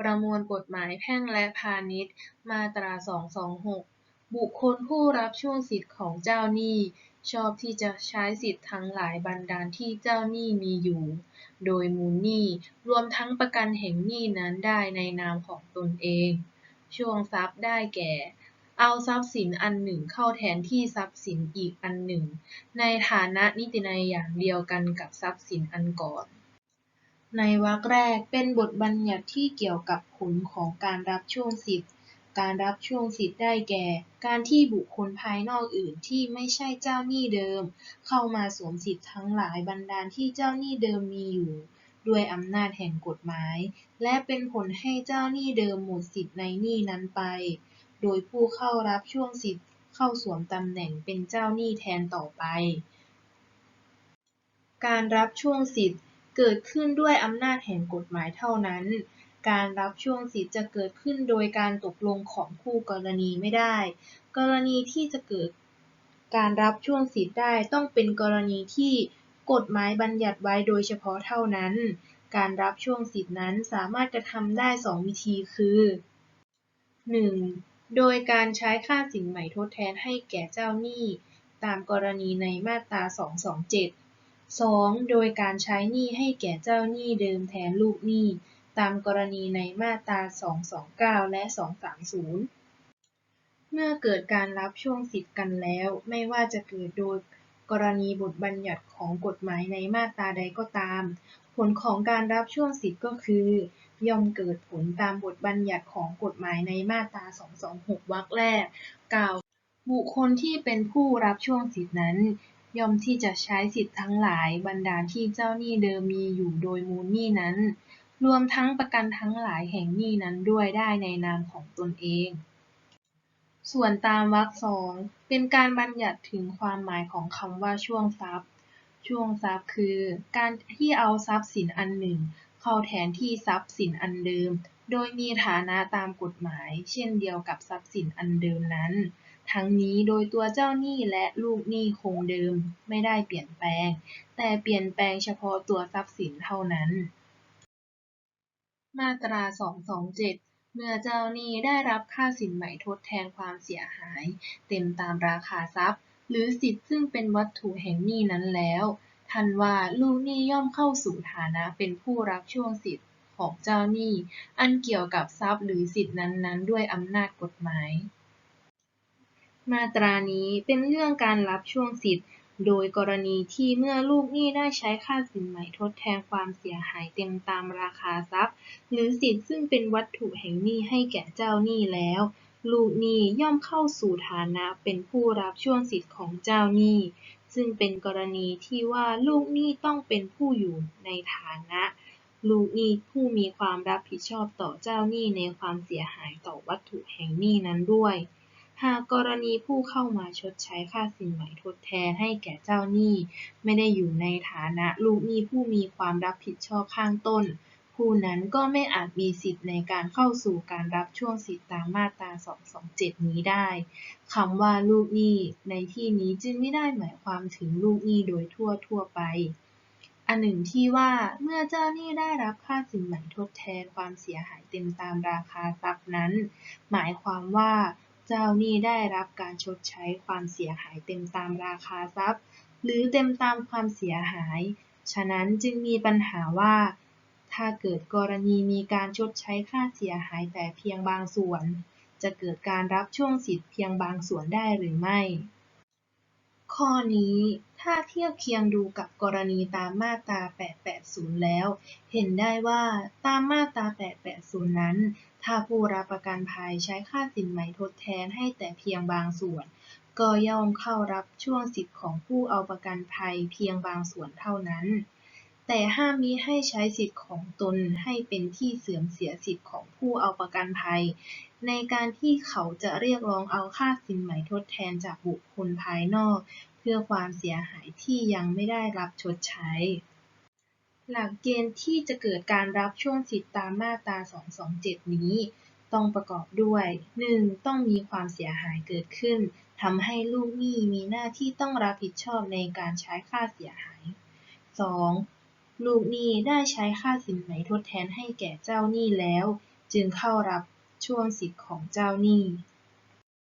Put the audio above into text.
ประมวลกฎหมายแพ่งและพาณิชย์ มาตรา 226 บุคคลผู้รับช่วงสิทธิของเจ้าหนี้ ชอบที่จะใช้สิทธิทั้งหลายบรรดาลที่เจ้าหนี้มีอยู่ โดยมูลหนี้ รวมทั้งประกันแห่งหนี้นั้นได้ในนามของตนเอง ช่วงทรัพย์ได้แก่ เอาทรัพย์สินอันหนึ่งเข้าแทนที่ทรัพย์สินอีกอันหนึ่ง ในฐานะนิตินัยอย่างเดียวกันกับทรัพย์สินอันก่อน ในวรรคแรกเป็นบทบัญญัติที่เกี่ยวกับผลของการรับช่วงสิทธิ์การรับช่วงสิทธิ์ได้แก่ การที่บุคคลภายนอกอื่นที่ไม่ใช่เจ้าหนี้เดิม เข้ามาสวมสิทธิ์ทั้งหลายบรรดาที่เจ้าหนี้เดิมมีอยู่ ด้วยอำนาจแห่งกฎหมาย และเป็นผลให้เจ้าหนี้เดิมหมดสิทธิ์ในหนี้นั้นไป โดยผู้เข้ารับช่วงสิทธิ์เข้าสวมตำแหน่งเป็นเจ้าหนี้แทนต่อไป การรับช่วงสิทธิ์ เกิดขึ้นด้วยอำนาจแห่งกฎหมายเท่านั้น การรับช่วงสิทธิ์จะเกิดขึ้นโดยการตกลงของคู่กรณีไม่ได้ กรณีที่จะเกิดการรับช่วงสิทธิ์ได้ต้องเป็นกรณีที่กฎหมายบัญญัติไว้โดยเฉพาะเท่านั้น การรับช่วงสิทธินั้นสามารถกระทำได้สองวิธีคือ 1. โดยการใช้ค่าสินใหม่ทดแทนให้แก่เจ้าหนี้ ตามกรณีในมาตรา 227 2. โดยการใช้หนี้ให้แก่เจ้าหนี้เดิมแทนลูกหนี้ ตามกรณีในมาตรา 229 และ 230 เมื่อเกิดการรับช่วงสิทธิ์กันแล้ว ไม่ว่าจะเกิดโดยกรณีบทบัญญัติของกฎหมายในมาตราใดก็ตาม ผลของการรับช่วงสิทธิ์ก็คือย่อมเกิดผลตามบทบัญญัติของกฎหมายในมาตรา 226 วรรคแรก กล่าว บุคคลที่เป็นผู้รับช่วงสิทธินั้น ย่อมที่จะใช้สิทธิทั้งหลายบรรดาที่เจ้าหนี้เดิมมีอยู่โดยมูลหนี้นั้น รวมทั้งประกันทั้งหลายแห่งหนี้นั้นด้วยได้ในนามของตนเอง ส่วนตามวรรคสองเป็นการบัญญัติถึงความหมายของคำว่าช่วงทรัพย์ ช่วงทรัพย์คือ การที่เอาทรัพย์สินอันหนึ่ง เข้าแทนที่ทรัพย์สินอันเดิม โดยมีฐานะตามกฎหมาย เช่นเดียวกับทรัพย์สินอันเดิมนั้น ทั้งนี้โดยตัวเจ้าหนี้และลูกหนี้คงเดิม ไม่ได้เปลี่ยนแปลง แต่เปลี่ยนแปลงเฉพาะตัวทรัพย์สินเท่านั้น มาตรา 227เมื่อเจ้าหนี้ได้รับค่าสินใหม่ทดแทนความเสียหาย เต็มตามราคาทรัพย์ หรือสิทธิ์ซึ่งเป็นวัตถุแห่งหนี้นั้นแล้วทันว่าลูกหนี้ย่อมเข้าสู่ฐานะเป็นผู้รับช่วงสิทธิ์ของเจ้าหนี้ อันเกี่ยวกับทรัพย์หรือสิทธินั้นๆ ด้วยอำนาจกฎหมาย มาตรานี้เป็นเรื่องการรับช่วงสิทธิ์ โดยกรณีที่เมื่อลูกหนี้ได้ใช้ค่าสินใหม่ทดแทนความเสียหายเต็มตามราคาทรัพย์ หรือสิทธิ์ซึ่งเป็นวัตถุแห่งหนี้ให้แก่เจ้าหนี้แล้ว ลูกหนี้ย่อมเข้าสู่ฐานะเป็นผู้รับช่วงสิทธิ์ของเจ้าหนี้ ซึ่งเป็นกรณีที่ว่าลูกหนี้ต้องเป็นผู้อยู่ในฐานะลูกหนี้ผู้มีความรับผิดชอบต่อเจ้าหนี้ในความเสียหายต่อวัตถุแห่งหนี้นั้นด้วย หากกรณีผู้เข้ามาชดใช้ค่าสินใหม่ทดแทนให้แก่เจ้าหนี้ ไม่ได้อยู่ในฐานะลูกหนี้ผู้มีความรับผิดชอบข้างต้น ผู้นั้นก็ไม่อาจมีสิทธิ์ในการเข้าสู่การรับช่วงสิทธิตามมาตรา 227 นี้ได้คำว่าลูกหนี้ในที่นี้จึงไม่ได้หมายความถึงลูกหนี้โดยทั่วทั่วไปอันหนึ่งที่ว่าเมื่อเจ้าหนี้ได้รับค่าสินใหม่ทดแทนความเสียหายเต็มตามราคาทรัพย์นั้น หมายความว่า เจ้าหนี้ได้รับการชดใช้ความเสียหายเต็มตามราคาทรัพย์ หรือเต็มตามความเสียหาย ฉะนั้นจึงมีปัญหาว่า ถ้าเกิดกรณีมีการชดใช้ค่าเสียหายแต่เพียงบางส่วน จะเกิดการรับช่วงสิทธิ์เพียงบางส่วนได้หรือไม่ ข้อนี้ถ้าเทียบเคียงดูกับกรณีตามมาตรา 880 แล้ว เห็นได้ว่าตามมาตรา 880 นั้น ถ้าผู้รับประกันภัยใช้ค่าสินไหมทดแทนให้แต่เพียงบางส่วน ก็ย่อมเข้ารับช่วงสิทธิ์ของผู้เอาประกันภัยเพียงบางส่วนเท่านั้น แต่ห้ามมิให้ใช้สิทธิ์ของตนให้เป็นที่เสื่อมเสียสิทธิ์ของผู้เอาประกันภัย ในการที่เขาจะเรียกร้องเอาค่าสินไหมทดแทนจากบุคคลภายนอก เพื่อความเสียหายที่ยังไม่ได้รับชดใช้ หลักเกณฑ์ที่จะเกิดการรับช่วงสิทธิตามมาตรา 227 นี้ ต้องประกอบด้วย 1. ต้องมีความเสียหายเกิดขึ้นทำให้ลูกหนี้มีหน้าที่ต้องรับผิดชอบในการใช้ค่าเสียหาย 2. ลูกหนี้ได้ใช้ค่าสินไหมทดแทนให้แก่เจ้าหนี้แล้ว จึงเข้ารับช่วงสิทธิของเจ้าหนี้